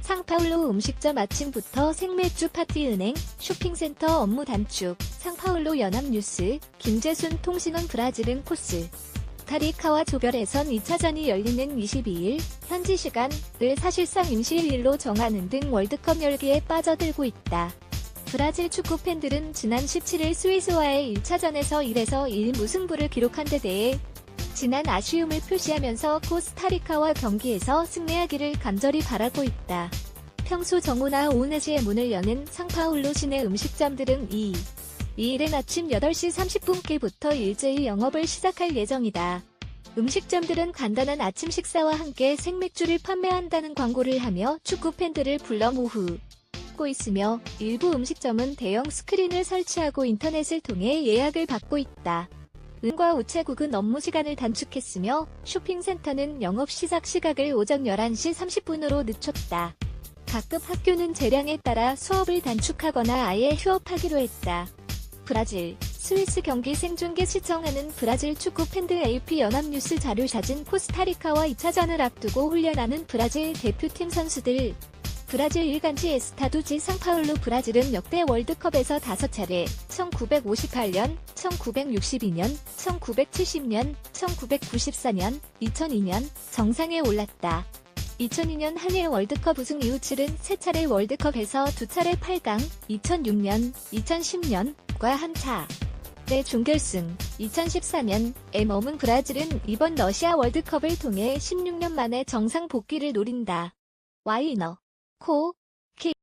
상파울로 음식점 아침부터 생맥주 파티 은행, 쇼핑센터 업무 단축, 상파울로 연합뉴스, 김재순 통신원 브라질은 코스. 타리카와 조별에선 2차전이 열리는 22일, 현지 시간을 사실상 임시일로 정하는 등 월드컵 열기에 빠져들고 있다. 브라질 축구 팬들은 지난 17일 스위스와의 1차전에서 1에서 1 무승부를 기록한 데 대해 지난 아쉬움을 표시하면서 코스타리카와 경기에서 승리하기를 간절히 바라고 있다. 평소 정오나 오후 4시에 문을 여는 상파울로 시내 음식점들은 이 2일은 아침 8시 30분께부터 일제히 영업을 시작할 예정이다. 음식점들은 간단한 아침 식사와 함께 생맥주를 판매한다는 광고를 하며 축구 팬들을 불러 모 으. 고 있으며 일부 음식점은 대형 스크린을 설치하고 인터넷을 통해 예약을 받고 있다. 은과 우체국은 업무 시간을 단축했으며 쇼핑센터는 영업 시작 시각을 오전 11시 30분으로 늦췄다. 각급 학교는 재량에 따라 수업을 단축하거나 아예 휴업하기로 했다. 브라질, 스위스 경기 생중계 시청하는 브라질 축구 팬들 AP 연합뉴스 자료 사진 코스타리카와 2차전을 앞두고 훈련하는 브라질 대표팀 선수들. 브라질 일간지 에스타두지 상파울루 브라질은 역대 월드컵에서 5차례 1958년, 1962년, 1970년, 1994년, 2002년 정상에 올랐다. 2002년 한일 월드컵 우승 이후 치른 3차례 월드컵에서 2차례 8강, 2006년, 2010년과 한차 내 준결승, 2014년에 머문 브라질은 이번 러시아 월드컵을 통해 16년 만에 정상 복귀를 노린다. 와이너 코,